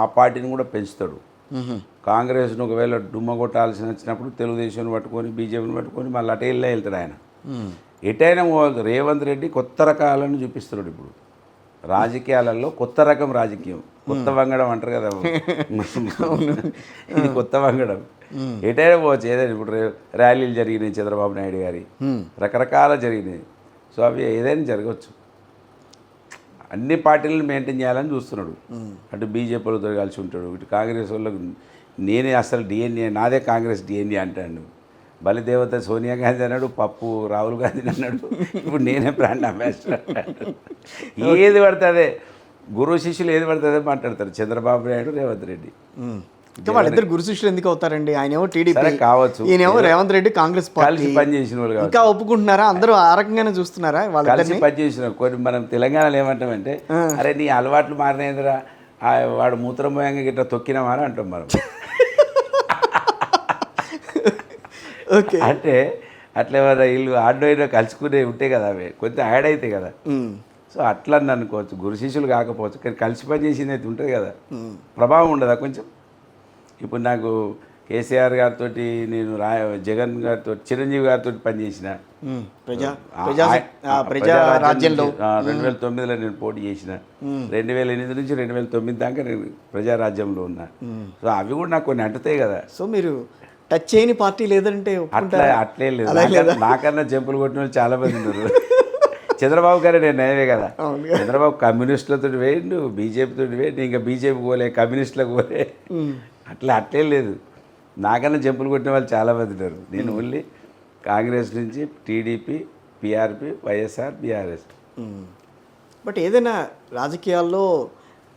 ఆ పార్టీని కూడా పెంచుతాడు. కాంగ్రెస్ను ఒకవేళ డుమ్మ కొట్టాల్సి వచ్చినప్పుడు తెలుగుదేశం పట్టుకొని బీజేపీని పట్టుకొని మళ్ళీ అటే వెళ్ళే వెళ్తాడు ఆయన. ఎటైనా. రేవంత్ రెడ్డి కొత్త రకాలను చూపిస్తున్నాడు ఇప్పుడు. రాజకీయాలలో కొత్త రకం రాజకీయం. కొత్త వంగడం అంటారు కదా. ఇది కొత్త వంగడం. ఎటైనా పోవచ్చు ఏదైనా ఇప్పుడు ర్యాలీలు జరిగినాయి చంద్రబాబు నాయుడు గారి. రకరకాల జరిగినాయి. సో అవి ఏదైనా జరగవచ్చు. అన్ని పార్టీలను మెయింటైన్ చేయాలని చూస్తున్నాడు. అటు బీజేపీ వాళ్ళతో కలిసి ఉంటాడు ఇటు కాంగ్రెస్ వాళ్ళకు నేనే అసలు డిఎన్ఏ నాదే కాంగ్రెస్ డిఎన్ఏ అంటాడు. బలిదేవత సోనియా గాంధీ అన్నాడు పప్పు రాహుల్ గాంధీ అన్నాడు ఇప్పుడు నేనే బ్రాండ్ అంబాసిడర్ అంటాడు. ఏది పడితే గురు శిష్యులు ఏది పడుతుందో మాట్లాడతారు. చంద్రబాబు నాయుడు రేవంత్ రెడ్డి. ఇంకా వాళ్ళిద్దరు గురు శిష్యులు ఎందుకు అవుతారండి? ఆయన ఏమో టీడీపీ కావచ్చు. ఈయనేమో రేవంత్ రెడ్డి కాంగ్రెస్ పార్టీ. కలిసి పనిచేసిన వాళ్ళు ఇంకా ఒప్పుకుంటున్నారా? అందరూ ఆ రకంగానే చూస్తున్నారా కలిసి వాళ్ళిద్దరిని పనిచేసిన కొన్ని మనం తెలంగాణలో ఏమంటామంటే అరే నీ అలవాట్లు మారినాయిరా ఆ వాడు మూత్రం పోయంగా గిట్లా తొక్కినామని అంటాం మనం. ఓకే. అంటే అట్లా ఏమైనా వీళ్ళు ఆడోయినా కలుసుకునే ఉంటాయి కదా అవి. కొంచెం యాడ్ అవుతాయి కదా. సో అట్లా అని అనుకోవచ్చు గురు శిష్యులు కాకపోవచ్చు. కానీ కలిసి పనిచేసింది అయితే ఉంటుంది కదా. ప్రభావం ఉండదా కొంచెం? ఇప్పుడు నాకు కేసీఆర్ గారితో నేను రా జగన్ గారితో చిరంజీవి గారితో పనిచేసిన. రెండు వేల తొమ్మిదిలో నేను పోటీ చేసిన. రెండు వేల ఎనిమిది నుంచి రెండు వేల తొమ్మిది దాకా నేను ప్రజారాజ్యంలో ఉన్నా. సో అవి కూడా నాకు కొన్ని అంటుతాయి కదా. సో మీరు టచ్ చేయని పార్టీ లేదంటే అట్లా అట్లే లేదు. నాకన్నా- చెంపులు కొట్టిన వాళ్ళు చాలా మంది ఉన్నారు. చంద్రబాబు గారే నేను నయమే కదా. చంద్రబాబు కమ్యూనిస్టులతో వేయండు బీజేపీతో వేయండి ఇంకా బీజేపీ పోలే కమ్యూనిస్టులకు పోలే. అట్లా అట్లే లేదు. నాకన్నా జంపులు కొట్టిన వాళ్ళు చాలా మంది ఉన్నారు. నేను ఓన్లీ కాంగ్రెస్ నుంచి TDP PRP YSR BRS. But ఏదైనా రాజకీయాల్లో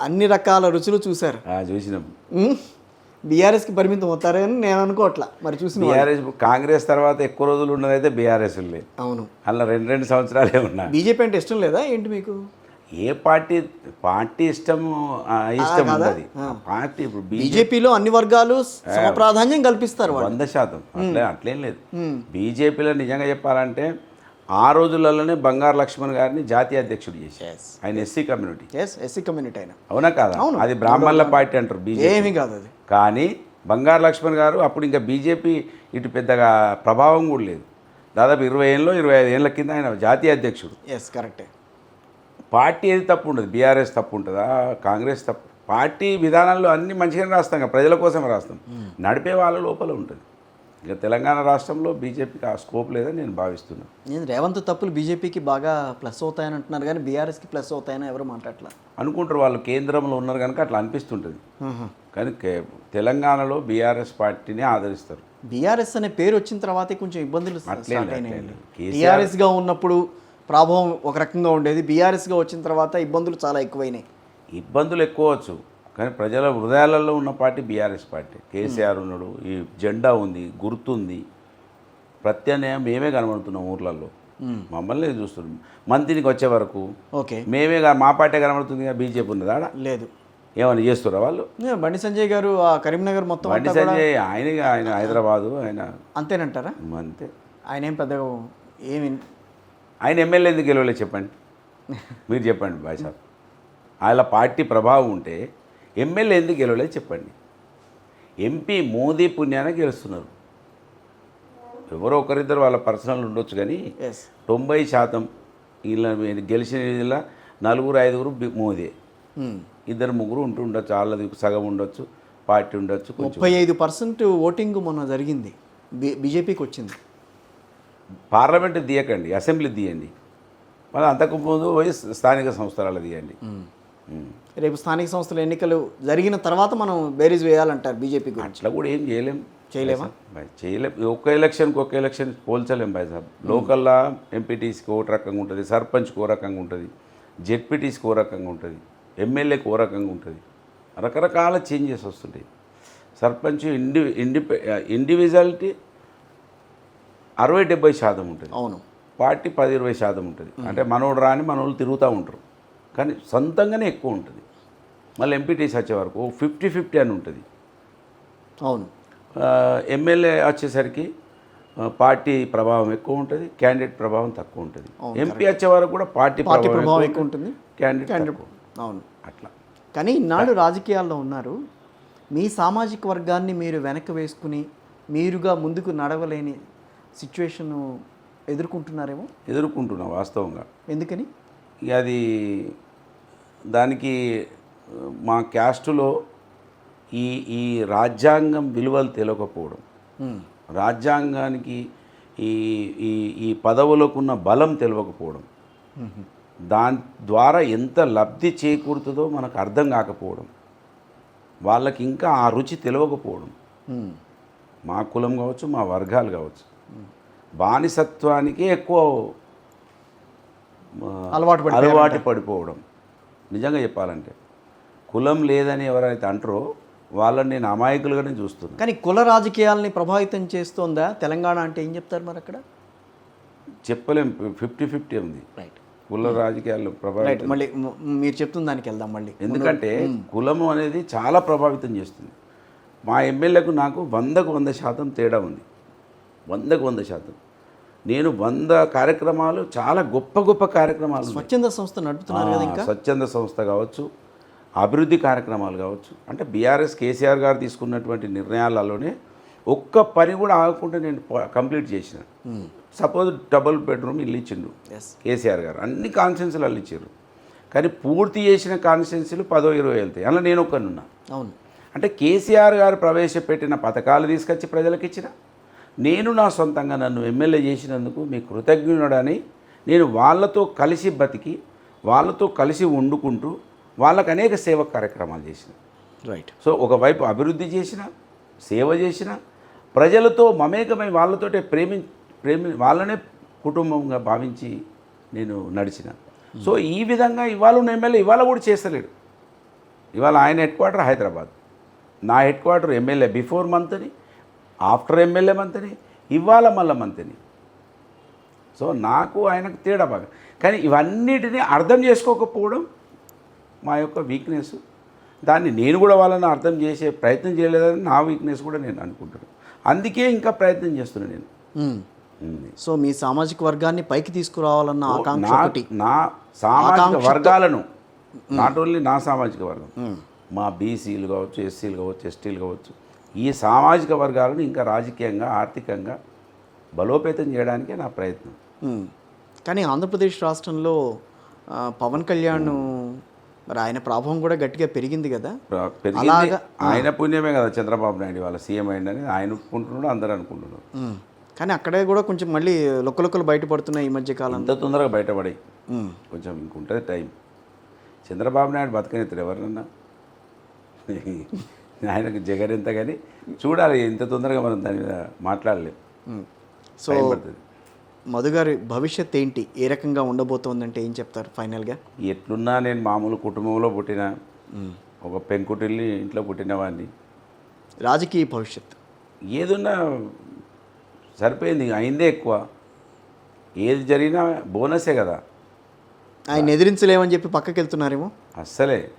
అన్ని రకాల రుచులు చూశారు. చూసినాం. బీఆర్ఎస్కి పరిమితం అవుతారని నేను అనుకోవట్లా. మరి చూసిన. బీఆర్ఎస్ కాంగ్రెస్ తర్వాత ఎక్కువ రోజులు ఉన్నదైతే బీఆర్ఎస్ అవును. అలా రెండు రెండు సంవత్సరాలే ఉన్నా. బీజేపీ అంటే ఇష్టం లేదా ఏంటి మీకు? ఏ పార్టీ పార్టీ ఇష్టం ఇష్టం ఉండదు. పార్టీ ఇప్పుడు బీజేపీ బీజేపీలో అన్ని వర్గాలు సమప్రాధాన్యం కల్పిస్తారు వంద శాతం. అట్లే అట్లేం లేదు. బీజేపీలో నిజంగా చెప్పాలంటే ఆ రోజులలోనే బంగారు లక్ష్మణ్ గారిని జాతీయ అధ్యక్షుడు చేశారు. ఆయన SC community. S SC community అయినా అవునా కాదా? అది బ్రాహ్మణుల పార్టీ అంటారు బీజేపీ. కాదు అది. కానీ బంగారు లక్ష్మణ్ గారు అప్పుడు ఇంకా బీజేపీ ఇటు పెద్దగా ప్రభావం కూడా లేదు. దాదాపు ఇరవై ఏళ్ళలో ఇరవై ఐదు ఏళ్ళ కింద ఆయన జాతీయ అధ్యక్షుడు. ఎస్ కరెక్టే పార్టీ ఏది తప్పు ఉండదు బీఆర్ఎస్ తప్పు ఉంటుందా కాంగ్రెస్ తప్పు పార్టీ విధానాల్లో అన్ని మంచిగానే రాస్తాం కదా ప్రజల కోసమే రాస్తాం. నడిపే వాళ్ళ లోపల ఉంటుంది. ఇక తెలంగాణ రాష్ట్రంలో బీజేపీకి ఆ స్కోప్ లేదని నేను భావిస్తున్నాను నేను రేవంత్ తప్పులు బీజేపీకి బాగా ప్లస్ అవుతాయని అంటున్నారు కానీ బీఆర్ఎస్కి ప్లస్ అవుతాయని ఎవరు మాట్లాడట్లా? అనుకుంటారు వాళ్ళు కేంద్రంలో ఉన్నారు కనుక అట్లా అనిపిస్తుంటుంది. కానీ తెలంగాణలో బీఆర్ఎస్ పార్టీని ఆదరిస్తారు. బీఆర్ఎస్ అనే పేరు వచ్చిన తర్వాతే కొంచెం ఇబ్బందులు. టీఆర్ఎస్గా ఉన్నప్పుడు ప్రభావం ఒక రకంగా ఉండేది. బీఆర్ఎస్గా వచ్చిన తర్వాత ఇబ్బందులు చాలా ఎక్కువైనాయి. ఇబ్బందులు ఎక్కువచ్చు కానీ ప్రజల హృదయాలలో ఉన్న పార్టీ బీఆర్ఎస్ పార్టీ. కేసీఆర్ ఉన్నాడు ఈ జెండా ఉంది గుర్తుంది. ప్రత్యామ్నాయం మేమే కనబడుతున్నాం ఊర్లలో. మమ్మల్ని చూస్తున్నాం మంత్రికి వచ్చే వరకు ఓకే. మేమే మా పార్టీ కనబడుతుంది బీజేపీ ఉన్నదా ఆడ? లేదు. ఏమైనా చేస్తురా వాళ్ళు? బండి సంజయ్ గారు ఆ కరీంనగర్ మొత్తం బండి సంజయ్ ఆయన ఆయన హైదరాబాదు ఆయన అంతేనంటారా? అంతే. ఆయన ఏం పెద్దగా ఏమి ఆయన ఎమ్మెల్యే ఎందుకు గెలవలేదు చెప్పండి? మీరు చెప్పండి బాయ్ సాబ్. ఆయన పార్టీ ప్రభావం ఉంటే ఎమ్మెల్యే ఎందుకు గెలవలేదు చెప్పండి. ఎంపీ మోదీ పుణ్యాన గెలుస్తున్నారు. ఎవరో ఒకరిద్దరు వాళ్ళ పర్సనల్ ఉండొచ్చు కానీ తొంభై శాతం ఇలా గెలిచిన ఇలా నలుగురు ఐదుగురు మోదీ. ఇద్దరు ముగ్గురు ఉంటూ ఉండొచ్చు వాళ్ళది సగం ఉండొచ్చు పార్టీ ఉండొచ్చు ముప్పై ఐదు పర్సెంట్ ఓటింగ్ మొన్న జరిగింది. బీజేపీకి వచ్చింది. పార్లమెంట్ తీయకండి అసెంబ్లీ తీయండి. మళ్ళీ అంతకుముందు పోయి స్థానిక సంస్థలలో తీయండి. రేపు స్థానిక సంస్థల ఎన్నికలు జరిగిన తర్వాత మనం బేరీజ్ వేయాలంటారు బీజేపీ అట్లా కూడా ఏం చేయలేం. చేయలేమా? బాయ్ చేయలేం. ఒక్క ఎలక్షన్కి ఒక్క ఎలక్షన్ పోల్చలేం బాయ్ సాబ్. లోకల్లా ఎంపీటీసీకి ఓ రకంగా ఉంటుంది సర్పంచ్కి ఓ రకంగా ఉంటుంది జెడ్పీటీసీకి ఓ రకంగా ఉంటుంది ఎమ్మెల్యేకి ఓ రకంగా ఉంటుంది. రకరకాల చేంజెస్ వస్తుంటాయి. సర్పంచ్ ఇండి ఇండిపె ఇండివిజువాలిటీ అరవై డెబ్బై శాతం ఉంటుంది. అవును. పార్టీ పది ఇరవై శాతం ఉంటుంది. అంటే మనోడు రాని మనోళ్ళు తిరుగుతూ ఉంటారు. కానీ సొంతంగానే ఎక్కువ ఉంటుంది. మళ్ళీ ఎంపీటీసీ వచ్చే వరకు ఫిఫ్టీ ఫిఫ్టీ అని ఉంటుంది. అవును. ఎమ్మెల్యే వచ్చేసరికి పార్టీ ప్రభావం ఎక్కువ ఉంటుంది క్యాండిడేట్ ప్రభావం తక్కువ ఉంటుంది. ఎంపీ వచ్చే వరకు కూడా పార్టీ పార్టీ ప్రభావం ఎక్కువ ఉంటుంది క్యాండిడేట్. అవును. అట్లా. కానీ ఈనాడు రాజకీయాల్లో ఉన్నారు. మీ సామాజిక వర్గాన్ని మీరు వెనక్కి వేసుకుని మీరుగా ముందుకు నడవలేని సిచ్యువేషన్ ఎదుర్కొంటున్నారేమో? ఎదుర్కొంటున్నా వాస్తవంగా. ఎందుకని? అది దానికి మా క్యాస్టులో ఈ ఈ రాజ్యాంగం విలువలు తెలియకపోవడం రాజ్యాంగానికి ఈ ఈ ఈ పదవులకున్న బలం తెలియకపోవడం దాని ద్వారా ఎంత లబ్ధి చేకూరుతుందో మనకు అర్థం కాకపోవడం వాళ్ళకి ఇంకా ఆ రుచి తెలియకపోవడం మా కులం కావచ్చు మా వర్గాలు కావచ్చు. బానిసత్వానికే ఎక్కువ అలవాటు. అలవాటు పడిపోవడం. నిజంగా చెప్పాలంటే కులం లేదని ఎవరైతే అంటారో వాళ్ళని నేను అమాయకులుగానే చూస్తున్నాను. కానీ కుల రాజకీయాల్ని ప్రభావితం చేస్తోందా? తెలంగాణ అంటే ఏం చెప్తారు మరి అక్కడ? చెప్పలేం ఫిఫ్టీ ఫిఫ్టీ ఉంది. రైట్ కుల రాజకీయాలు ప్రభావితం. మళ్ళీ మీరు చెప్తున్న దానికి వెళ్దాం మళ్ళీ. ఎందుకంటే కులము అనేది చాలా ప్రభావితం చేస్తుంది. మా ఎమ్మెల్యేకు నాకు వందకు వంద శాతం తేడా ఉంది. వందకు వంద శాతం. నేను వంద కార్యక్రమాలు చాలా గొప్ప గొప్ప కార్యక్రమాలు. స్వచ్ఛంద సంస్థ నడుపుతున్నారు కదా ఇంకా? స్వచ్ఛంద సంస్థ కావచ్చు అభివృద్ధి కార్యక్రమాలు కావచ్చు. అంటే బీఆర్ఎస్ కేసీఆర్ గారు తీసుకున్నటువంటి నిర్ణయాలలోనే ఒక్క పని కూడా ఆగకుండా నేను కంప్లీట్ చేసిన. సపోజ్ డబుల్ బెడ్రూమ్ ఇల్లు ఇచ్చిండు కేసీఆర్ గారు. అన్ని కాన్స్టిట్యున్సీలు వాళ్ళు ఇచ్చారు. కానీ పూర్తి చేసిన కాన్స్టిట్యున్సీలు పదో ఇరవై వెళ్తాయి. అలా నేను ఒక్కనున్నా అవును. అంటే కేసీఆర్ గారు ప్రవేశపెట్టిన పథకాలు తీసుకొచ్చి ప్రజలకు ఇచ్చిన? నేను నా సొంతంగా నన్ను ఎమ్మెల్యే చేసినందుకు మీ కృతజ్ఞుడని నేను వాళ్ళతో కలిసి బతికి వాళ్ళతో కలిసి వండుకుంటూ వాళ్ళకు అనేక సేవ కార్యక్రమాలు చేసిన. రైట్ సో ఒకవైపు అభివృద్ధి చేసిన సేవ చేసిన ప్రజలతో మమేకమై వాళ్ళతోటే ప్రేమి ప్రేమి వాళ్ళనే కుటుంబంగా భావించి నేను నడిచిన. సో ఈ విధంగా ఇవాళ ఉన్న ఎమ్మెల్యే ఇవాళ కూడా చేస్తలేడు. ఇవాళ ఆయన హెడ్ క్వార్టర్ హైదరాబాద్. నా హెడ్ క్వార్టర్ ఎమ్మెల్యే బిఫోర్ మంత్ని ఆఫ్టర్ ఎమ్మెల్యే మంత్ని ఇవాళ మళ్ళా మంత్ని సో నాకు ఆయనకు తేడా బాగా. కానీ ఇవన్నిటిని అర్థం చేసుకోకపోవడం మా యొక్క వీక్నెస్ దాన్ని నేను కూడా వాళ్ళని అర్థం చేసే ప్రయత్నం చేయలేదని నా వీక్నెస్ కూడా నేను అనుకుంటున్నాను అందుకే ఇంకా ప్రయత్నం చేస్తున్నాను నేను. సో మీ సామాజిక వర్గాన్ని పైకి తీసుకురావాలన్న ఆకాంక్ష నా సామాజిక వర్గాలను నాట్ ఓన్లీ నా సామాజిక వర్గం మా బీసీలు కావచ్చు ఎస్సీలు కావచ్చు ఎస్టీలు కావచ్చు ఈ సామాజిక వర్గాలను ఇంకా రాజకీయంగా ఆర్థికంగా బలోపేతం చేయడానికే నా ప్రయత్నం. కానీ ఆంధ్రప్రదేశ్ రాష్ట్రంలో పవన్ కళ్యాణ్ మరి ఆయన ప్రభావం కూడా గట్టిగా పెరిగింది కదా? పెరిగింది. ఆయన పుణ్యమే కదా చంద్రబాబు నాయుడు వాళ్ళ సీఎం అయిందని ఆయన ఒప్పుకుంటున్నాడు అందరూ అనుకుంటున్నారు. కానీ అక్కడే కూడా కొంచెం మళ్ళీ లొక్కలొక్కలు బయటపడుతున్నాయి ఈ మధ్య కాలం అంత తొందరగా బయటపడి. కొంచెం ఇంకుంటుంది టైం. చంద్రబాబు నాయుడు బతకనిస్తారు ఎవరన్నా ఆయనకు జగన్ ఎంత కానీ చూడాలి ఇంత తొందరగా మనం దాని మీద మాట్లాడలేం. మ్మ్. సో టైం పడుతుంది. మధు గారి భవిష్యత్ ఏంటి? ఏ రకంగా ఉండబోతోందంటే ఏం చెప్తారు ఫైనల్గా? ఎట్లున్నా నేను మామూలు కుటుంబంలో పుట్టిన ఒక పెంకుటిల్లి ఇంట్లో పుట్టిన వాడిని రాజకీయ భవిష్యత్. ఏదున్నా సరిపోయింది అయిందే ఎక్కువ. ఏది జరిగినా బోనసే కదా. ఆయన ఎదిరించలేమని చెప్పి పక్కకి వెళ్తున్నారేమో అస్సలే.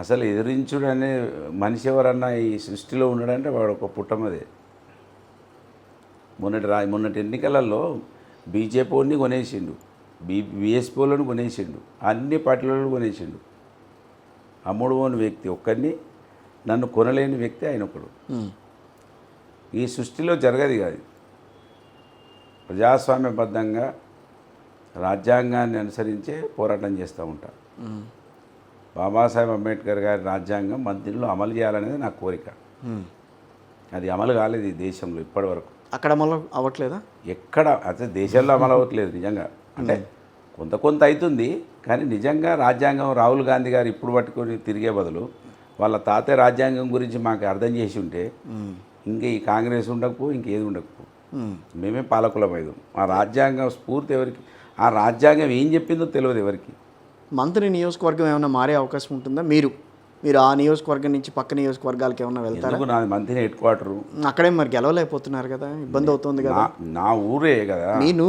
అసలు ఎదిరించుడు అనే మనిషి ఎవరన్నా ఈ సృష్టిలో ఉన్నాడంటే వాడు ఒక పుట్టమదే మొన్నటి రా మొన్నటి ఎన్నికలలో బీజేపీ వాడిని కొనేసిండు. బీ బీఎస్పీ వాళ్ళని కొనేసిండు. అన్ని పార్టీలను కొనేసిండు. అమ్ముడు పోని వ్యక్తి ఒక్కడిని నన్ను కొనలేని వ్యక్తి ఆయన ఒకడు. ఈ సృష్టిలో జరగదు కాదు ప్రజాస్వామ్యబద్ధంగా రాజ్యాంగాన్ని అనుసరించే పోరాటం చేస్తూ ఉంటా మ్మ్. బాబాసాహెబ్ అంబేద్కర్ గారి రాజ్యాంగం మంత్రిలో అమలు చేయాలనేది నా కోరిక. అది అమలు కాలేదు ఈ దేశంలో ఇప్పటివరకు. అక్కడ మళ్ళీ అవ్వట్లేదా? ఎక్కడ? అసలు దేశంలో అమలు అవ్వట్లేదు నిజంగా. అంటే కొంత కొంత అవుతుంది కానీ నిజంగా రాజ్యాంగం రాహుల్ గాంధీ గారు ఇప్పుడు పట్టుకొని తిరిగే బదులు వాళ్ళ తాతయ్య రాజ్యాంగం గురించి మాకు అర్థం చేసి ఉంటే. ఇంకా ఈ కాంగ్రెస్ ఉండకపో ఇంకేది ఉండకపో. మ్మ్. మేమే పాలకులమైదాం. ఆ రాజ్యాంగం స్ఫూర్తి ఎవరికి? ఆ రాజ్యాంగం ఏం చెప్పిందో తెలియదు ఎవరికి. మంత్రి నియోజకవర్గం ఏమైనా మారే అవకాశం ఉంటుందా? మీరు మీరు ఆ నియోజకవర్గం నుంచి పక్క నియోజకవర్గాలకు ఏమైనా వెళ్తారా? నాది మంత్రి హెడ్ క్వార్టరు? అక్కడే మరి గెలవలేకపోతున్నారు కదా? ఇబ్బంది అవుతుంది కదా. నా ఊరే కదా. నేను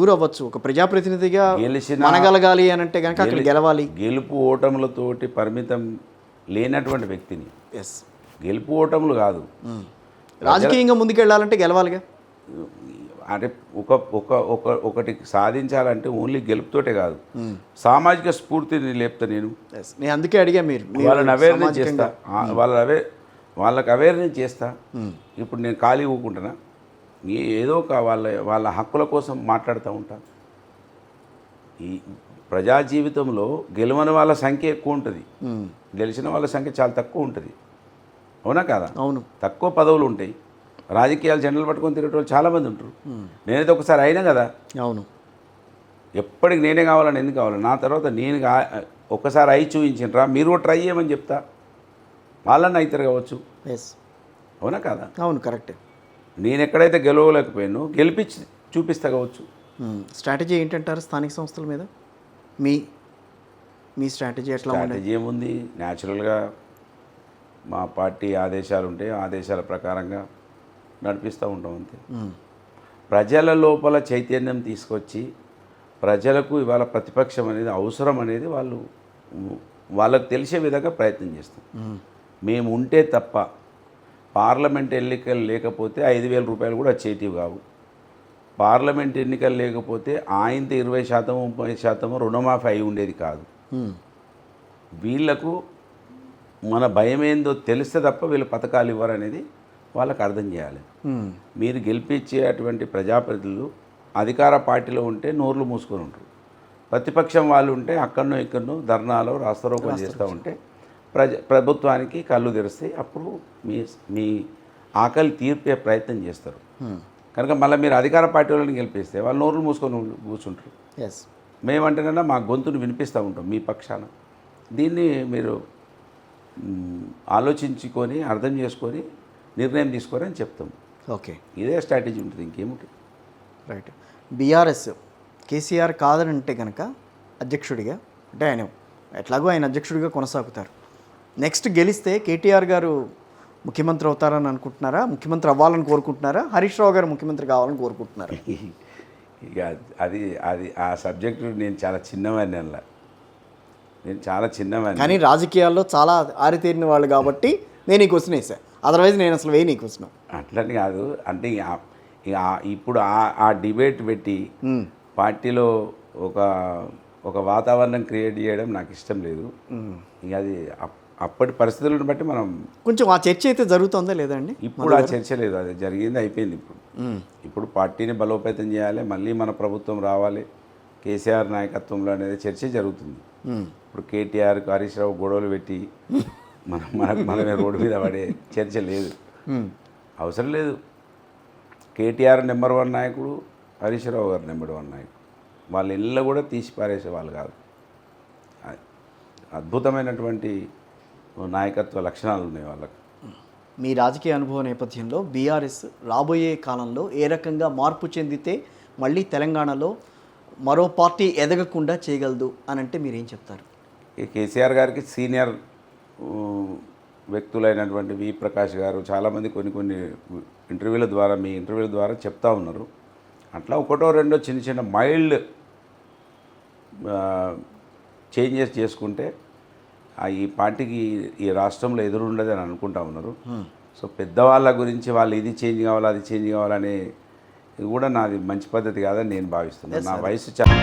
ఊరు అవ్వచ్చు ఒక ప్రజాప్రతినిధిగా మనగలగాలి అని అంటే కనుక అక్కడ గెలవాలి. గెలుపు ఓటములతోటి పరిమితం లేనటువంటి వ్యక్తిని. ఎస్ గెలుపు ఓటములు కాదు. రాజకీయంగా ముందుకెళ్ళాలంటే గెలవాలిగా? అంటే ఒక ఒక ఒక ఒకటి సాధించాలంటే ఓన్లీ గెలుపుతోటే కాదు. సామాజిక స్ఫూర్తిని లేపుతా నేను. నేను అందుకే అడిగా మీరు. వాళ్ళని అవేర్నెస్ చేస్తా. ఆ, వాళ్ళ అవే వాళ్ళకి అవేర్నెస్ చేస్తా. ఇప్పుడు నేను ఖాళీ ఊకుంటున్నా. ఏదో ఒక వాళ్ళ వాళ్ళ హక్కుల కోసం మాట్లాడుతూ ఉంటా. ఈ ప్రజా జీవితంలో గెలవని వాళ్ళ సంఖ్య ఎక్కువ ఉంటుంది. మ్మ్. గెలిచిన వాళ్ళ సంఖ్య చాలా తక్కువ ఉంటుంది. అవునా కదా? అవును. తక్కువ పదవులు ఉంటాయి. రాజకీయాలు జెండలు పట్టుకొని తిరిగే వాళ్ళు చాలామంది ఉంటారు. నేనైతే ఒకసారి అయినా కదా. అవును. ఎప్పటికి నేనే కావాలని ఎందుకు కావాలి? నా తర్వాత నేను ఒక్కసారి అయి చూపించినరా? మీరు కూడా ట్రై చేయమని చెప్తా. వాళ్ళని అవుతారు కావచ్చు. ఎస్ అవునా కదా? అవును కరెక్ట్. నేను ఎక్కడైతే గెలవలేకపోయానో గెలిపించి చూపిస్తా కావచ్చు. స్ట్రాటజీ ఏంటంటారు స్థానిక సంస్థల మీద? మీ మీ స్ట్రాటజీ ఎట్లా స్ట్రాటజీ ఏముంది? న్యాచురల్గా మా పార్టీ ఆదేశాలు ఉంటే ఆదేశాల ప్రకారంగా నడిపిస్తూ ఉంటాం అంతే. ప్రజల లోపల చైతన్యం తీసుకొచ్చి ప్రజలకు ఇవాళ ప్రతిపక్షం అనేది అవసరం అనేది వాళ్ళు వాళ్ళకు తెలిసే విధంగా ప్రయత్నం చేస్తాం మ్మ్. ఉంటే తప్ప పార్లమెంట్ ఎన్నికలు లేకపోతే ఐదు వేల రూపాయలు కూడా వచ్చేటివి కావు పార్లమెంట్ ఎన్నికలు లేకపోతే ఆయనతో ఇరవై శాతం ముప్పై శాతం రుణమాఫీ అయి ఉండేది కాదు మ్మ్. వీళ్ళకు మన భయం ఏందో తెలిస్తే తప్ప వీళ్ళు పథకాలు ఇవ్వరనేది వాళ్ళకి అర్థం చేయాలి. మీరు గెలిపించే అటువంటి ప్రజాప్రతినిధులు అధికార పార్టీలో ఉంటే నోర్లు మూసుకొని ఉంటారు. ప్రతిపక్షం వాళ్ళు ఉంటే అక్కడనో ఇక్కడనో ధర్నాలో రాస్తారోకం చేస్తూ ఉంటే ప్రజ ప్రభుత్వానికి కళ్ళు తెరిస్తే అప్పుడు మీ మీ ఆకలి తీర్పే ప్రయత్నం చేస్తారు. కనుక మళ్ళీ మీరు అధికార పార్టీ వాళ్ళని గెలిపిస్తే వాళ్ళు నోర్లు మూసుకొని కూర్చుంటారు. ఎస్ మేమంటేనన్నా మా గొంతును వినిపిస్తూ ఉంటాం మీ పక్షాన. దీన్ని మీరు ఆలోచించుకొని అర్థం చేసుకొని నిర్ణయం తీసుకొని అని చెప్తాం. ఓకే. ఇదే స్ట్రాటజీ ఉంటుంది ఇంకేముంటుంది రైట్. బీఆర్ఎస్ కేసీఆర్ కాదనంటే కనుక అధ్యక్షుడిగా అంటే ఆయన ఎట్లాగో ఆయన అధ్యక్షుడిగా కొనసాగుతారు. నెక్స్ట్ గెలిస్తే కేటీఆర్ గారు ముఖ్యమంత్రి అవుతారని అనుకుంటున్నారా? ముఖ్యమంత్రి అవ్వాలని కోరుకుంటున్నారా? హరీష్ రావు గారు ముఖ్యమంత్రి కావాలని కోరుకుంటున్నారా? ఇక అది అది ఆ సబ్జెక్టు నేను చాలా చిన్నవాడిని అలా నేను చాలా చిన్నవాడిని. కానీ రాజకీయాల్లో చాలా ఆరితేరిన వాళ్ళు కాబట్టి నేను ఈ క్వశ్చన్ వేసా అదర్వైజ్ నేను అసలు వేయను క్వశ్చన్ అట్లని కాదు. అంటే ఇప్పుడు ఆ ఆ డిబేట్ పెట్టి పార్టీలో ఒక ఒక వాతావరణం క్రియేట్ చేయడం నాకు ఇష్టం లేదు. ఇక అది అప్- అప్పటి పరిస్థితులను బట్టి మనం కొంచెం ఆ చర్చ అయితే జరుగుతుందా లేదండి ఇప్పుడు ఆ చర్చ లేదు. అది జరిగింది అయిపోయింది ఇప్పుడు. ఇప్పుడు పార్టీని బలోపేతం చేయాలి మళ్ళీ మన ప్రభుత్వం రావాలి. కేసీఆర్ నాయకత్వంలో అనేది చర్చ జరుగుతుంది. ఇప్పుడు కేటీఆర్ హరీష్ రావు గొడవలు పెట్టి మనం మనకు మనమే రోడ్డు మీద పడే చర్చ లేదు. అవసరం లేదు. కేటీఆర్ నెంబర్ వన్ నాయకుడు హరీష్ రావు గారు నెంబర్ వన్ నాయకుడు. వాళ్ళ ఇళ్ళ కూడా తీసి పారేసే వాళ్ళు కాదు. అద్భుతమైనటువంటి నాయకత్వ లక్షణాలు ఉన్నాయి వాళ్ళకు. మీ రాజకీయ అనుభవ నేపథ్యంలో బీఆర్ఎస్ రాబోయే కాలంలో ఏ రకంగా మార్పు చెందితే మళ్ళీ తెలంగాణలో మరో పార్టీ ఎదగకుండా చేయగలదు అని అంటే మీరు ఏం చెప్తారు కేసీఆర్ గారికి సీనియర్ వ్యక్తులైనటువంటి వి ప్రకాష్ గారు చాలామంది కొన్ని కొన్ని ఇంటర్వ్యూల ద్వారా మీ ఇంటర్వ్యూల ద్వారా చెప్తా ఉన్నారు. అట్లా ఒకటో రెండో చిన్న చిన్న మైల్డ్ చేంజెస్ చేసుకుంటే ఆ ఈ పార్టీకి ఈ రాష్ట్రంలో ఎదురుండదు అని అనుకుంటా ఉన్నారు. సో పెద్దవాళ్ళ గురించి వాళ్ళు ఇది చేంజ్ కావాలి అది చేంజ్ కావాలనే ఇది కూడా నాది మంచి పద్ధతి కాదని నేను భావిస్తున్నాను. నా వయసు చాలా